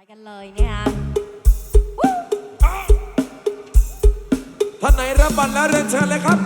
ไปกันเลยเนะคะท่านไหนรับบัตรแล้วเรียนเชิญเลยครับ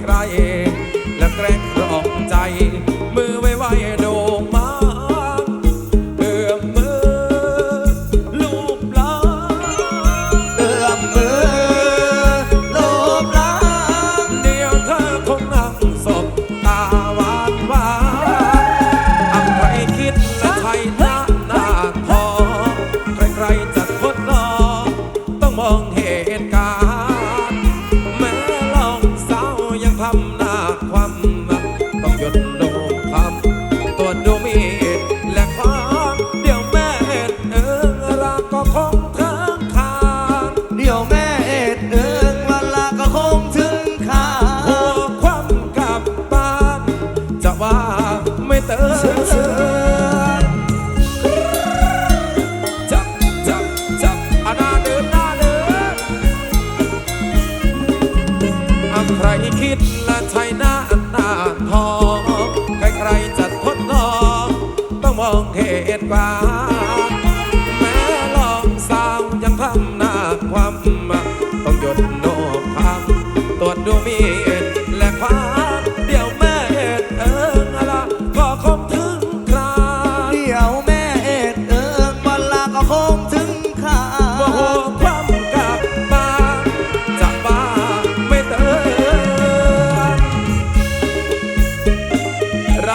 ใครและแกล้งกรอกใจ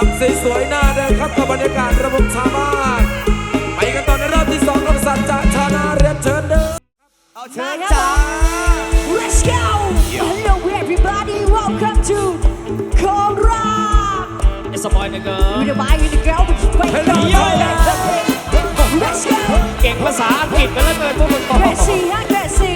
ำสวยๆหน้าแดงครับกับบรรยากาศระบบชาวบ้านไปกันต่อในรอบที่สองกับสัจจะชานาเรียนเชิญเดินเอาเชิญจ้า Let's go Hello everybody welcome to Cora It's a boy and a girl With a boy and a girl with a Hello Thailand Let's go เก่งภาษาอังกฤษกันแล้วเกินพวกมึงต่อ Crazy ฮะ Crazy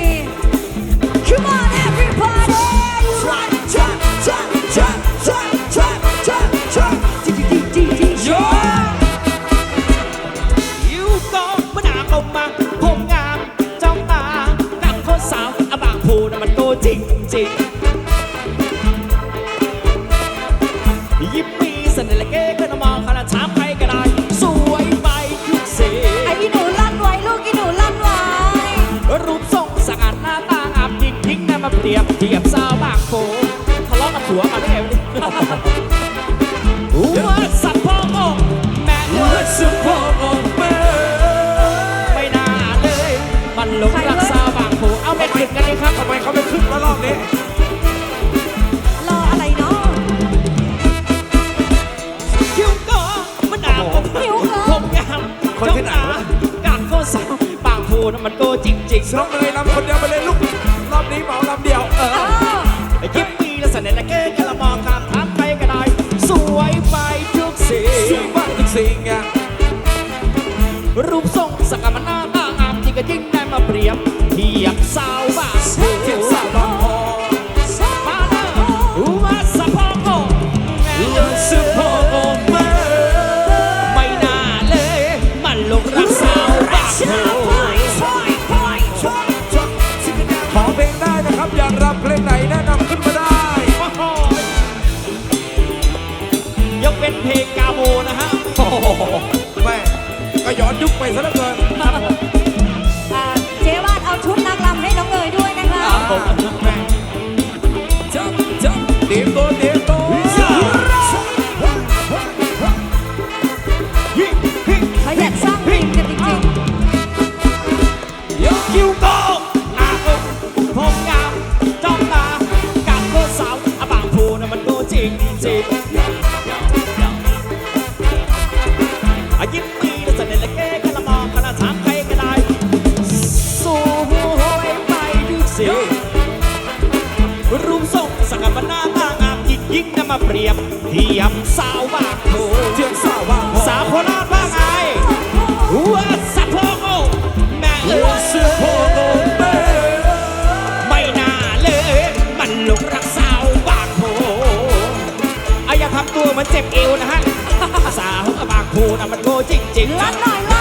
ยิบมีเสน่ห์ละเก๋ก็นมองขนาดชามใครก็ได้ สวยไปทุกสีไอ้หนูลั่นไว้ลูกไอีหนูลั่นไว้รูปทรงสะอาดหน้าตาอาบดินทิ้งน้ำมาเปรียบเทียบสาวบางโพ นะมันโก้จริงๆ น้องเลยลำคนเดียวไปเลยลูกรอบนี้เหมาลำเดียวเออยิ้มมีและเสน่ห์แะเก้กละมองข้ามทันไปก็ได้ สวยไปทุกสิ่งสวยไปทุกสิ่งอะรูปทรงสักมันหน่าตางามที่ก็ยิ่งได้มาเปรียบเทียบสาวบ้าน นะฮะ โอ้โหแม่ก็ย้อนยุคไปซะเหลือเกิน จิตลัดหน่อย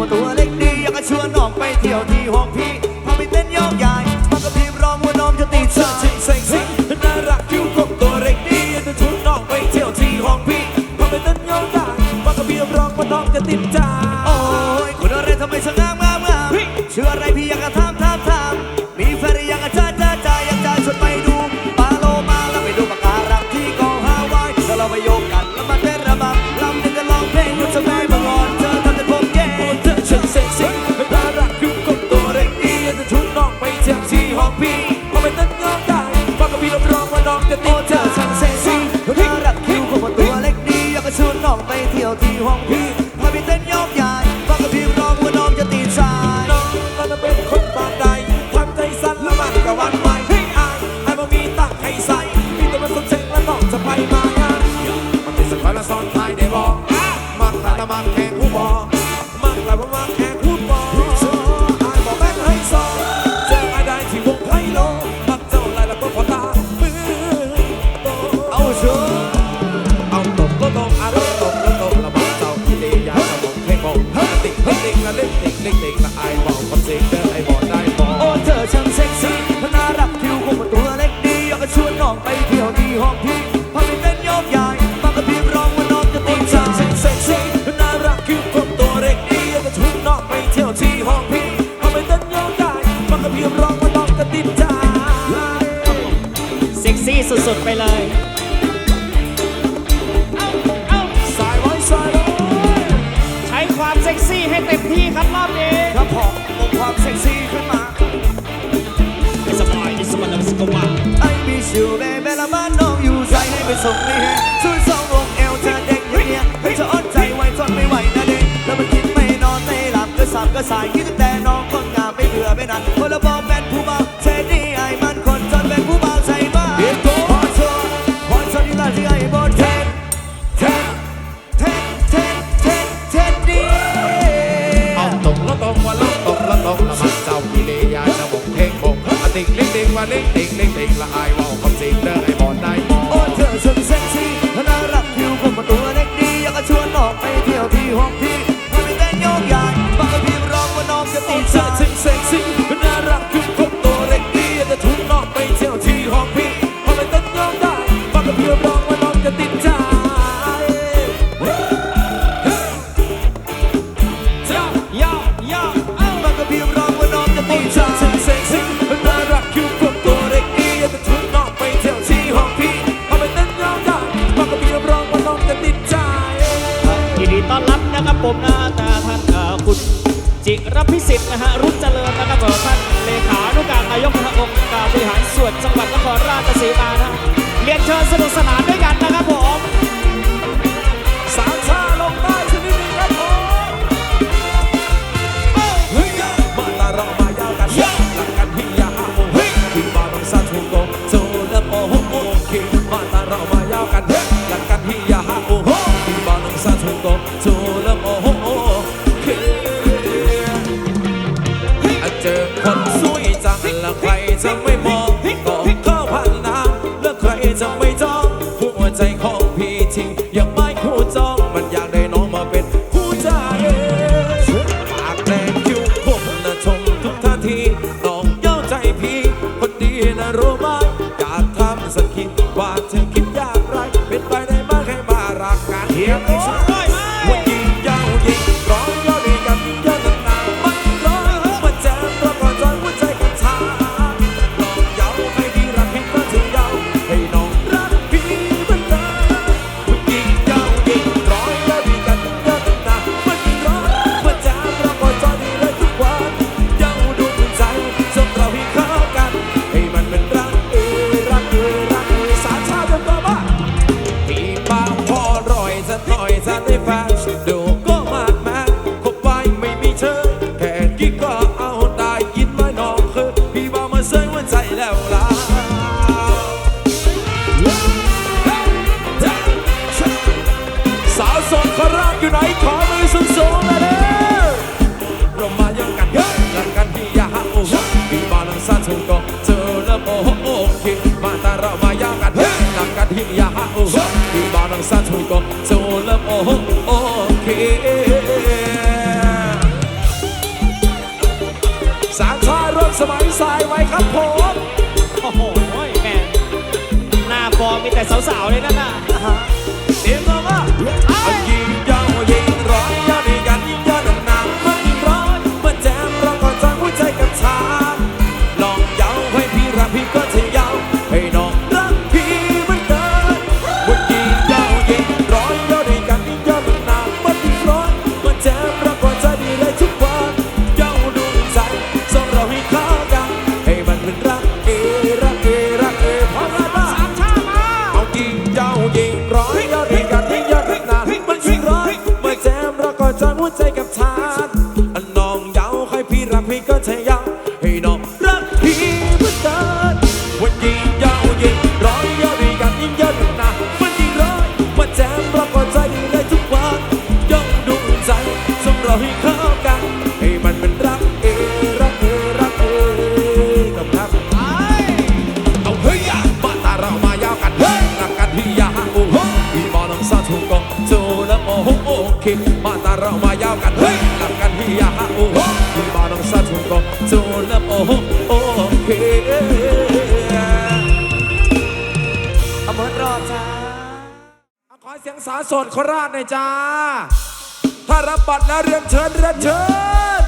ว่ตัวเล็กดีอยากจะชวนน้องไปเที่ยวที่ห้องพี่พาไปเต้นโอกย้ายพากับพี่ร้องว่าน้องจะติดใจเซ็งซี่น่ารักคิ้วคมตัวเล็กดีอยากจะชวนน้องไปเที่ยวที่ห้องพี่พาไปเต้นโอกย้ายพากับพี่ร้องว่าน้องจะติดใจ 黄昏 ปมหน้าตาท่านคุณจิรพิสิทธิ์นะฮะรุ่นเจริญนะครับท่านเลขานุการนายกคะองค์การบริหารส่วนจังหวัดนครราชสีมานะเรียนเชิญสนุกสนานด้วยกันนะครับผม Sáng. แต่สาวๆเลยนั่นน่ะ นโคราชหน่อยจ้า ถ้ารับบัตรแล้วเรียนเชิญเรียนเชิญ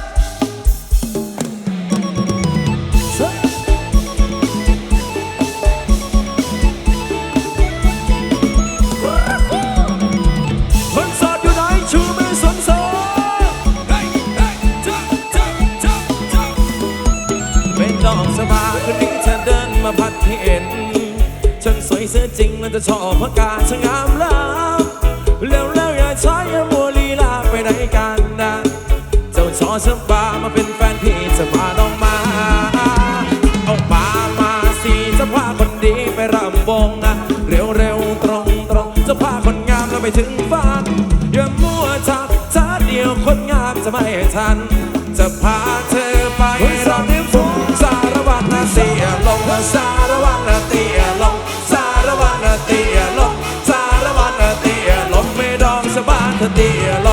คนโสดอยู่ไหนชูมือสมโสดเป็นดอกสบาคนนี้เธอเดินมาพัดเห็น ฉันสวยเสื้อจริงและจะชอบเพราะกาฉันงามและ ถึงฝันอย่ามัวทักทาเดียวคนงามจะไม่ทัน จะพาเธอไปรอเนิ้วฟุ้งสารวัตรนาเตียลงสารวัตรนาเตียลงสารวัตรนาเตียลงสารวัตรนาเตียลงไม่ดองสะบานเตียลง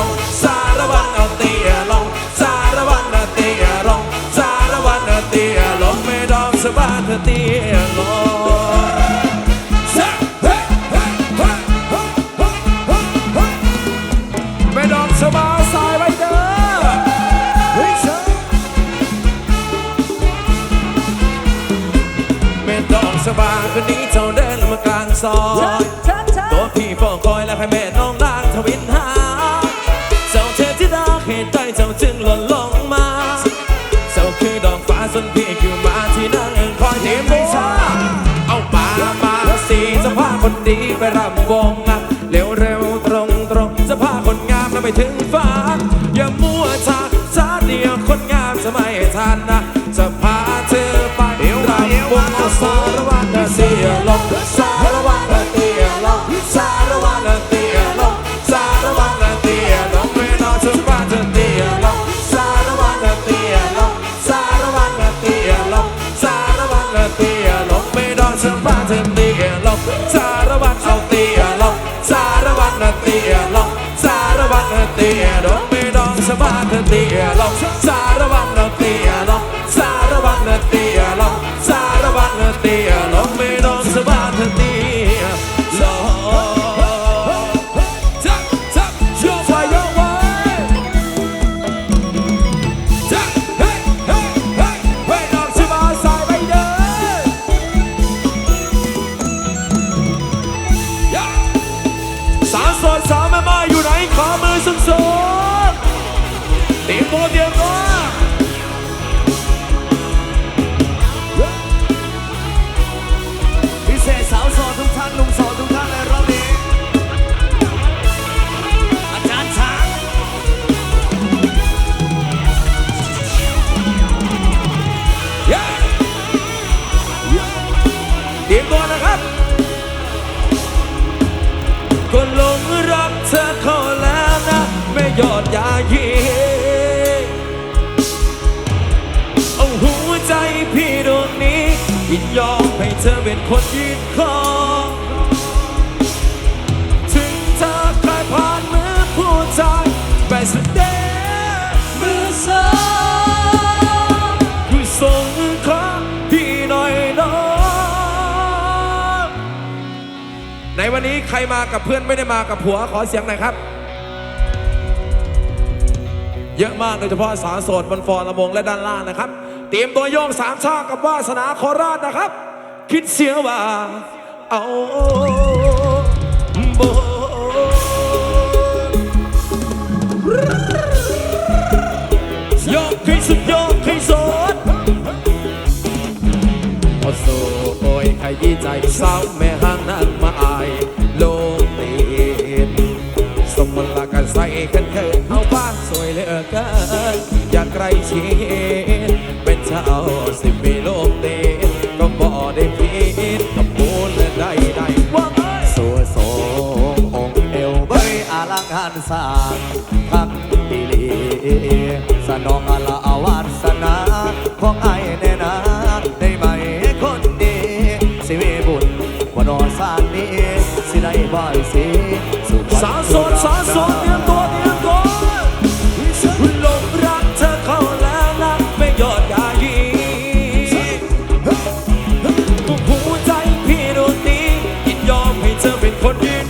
ดีไปรำวงนะเร็วเร็วตรงตรงจะพาคนงามนาไปถึงฟ้า อย่ามัวช้าช้าเดียวคนงามสมัย ชาวบ้านเธอเตี้ยลงสาร ยอดยาเยีเอาหัวใจพี่ดวงนี้ยินยอมให้เธอเป็นคนยืนคองถึงเธอเคยผ่านมือผู้ชายไปแสดงมือสองคือส่งขอพี่หน่อยน้องในวันนี้ใครมากับเพื่อนไม่ได้มากับผัวขอเสียงหน่อยครับ เยอะมากโดยเฉพาะสาวโสดบนฟอร์ลำวงและด้านล่างนะครับ เตรียมตัวโยกสามชาติกับวาสนาโคราชนะครับ คิดเสียว่าเอาโบโยกให้สุดโยกให้สดโอโซโอยใครดีใจสาวแม่ สิสุขวัสาวโสดสาวโสดเตรียมตัวเตรียมตัวหลงรักเธอเข้าแล้วนักไม่ยอดยายีหัวใจพี่โดนดียินยอมให้เธอเป็นคนดี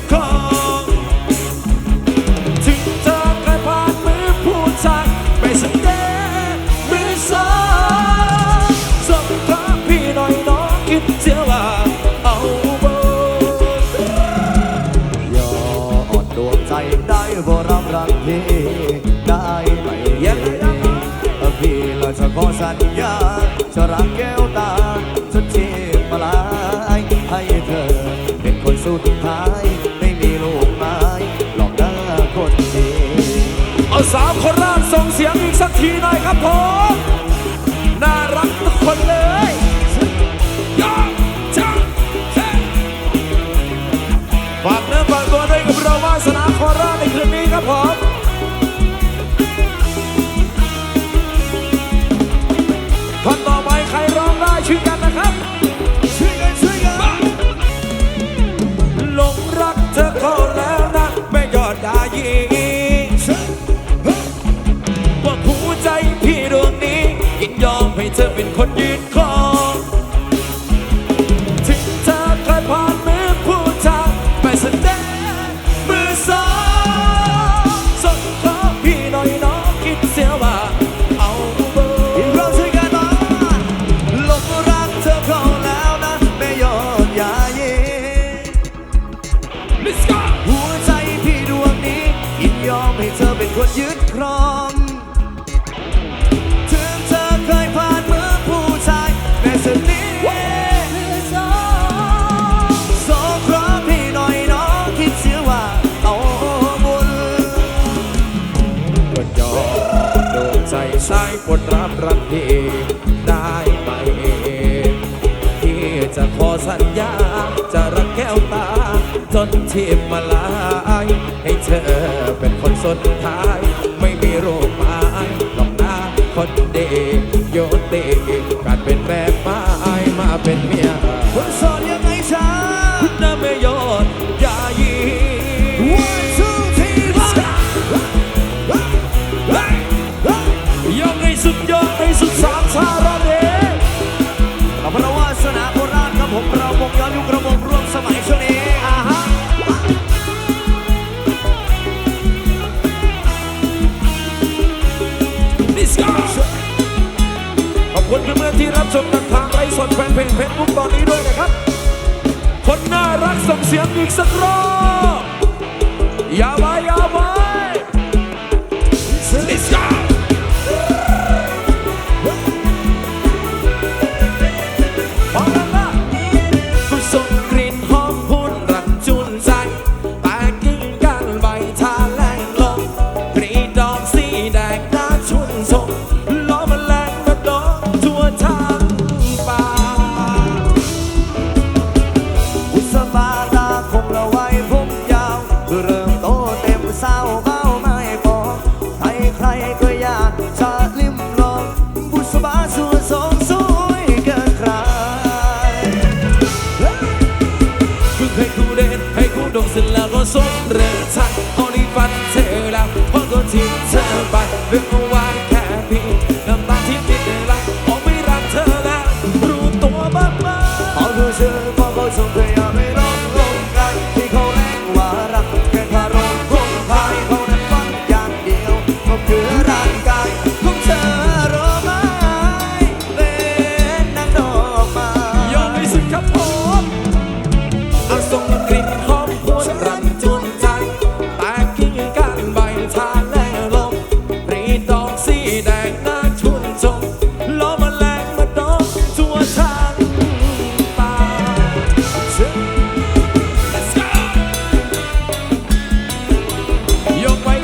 อสัญญาจะรักแก้วตาจนชีพมาลายให้เธอ เป็นคนสุดท้าย ไม่มีลูกไม้หลอกหน้าคนดี เอาสาวคนราชส่งเสียงอีกสักทีหน่อยครับผม เธอเป็นคนยื จนทีมมาลาย ให้เธอเป็นคนสุดท้าย เฟซบุ๊กตอนนี้ด้วยนะครับ คนน่ารักส่งเสียงอีกสักรอบอย่ามา sonrisa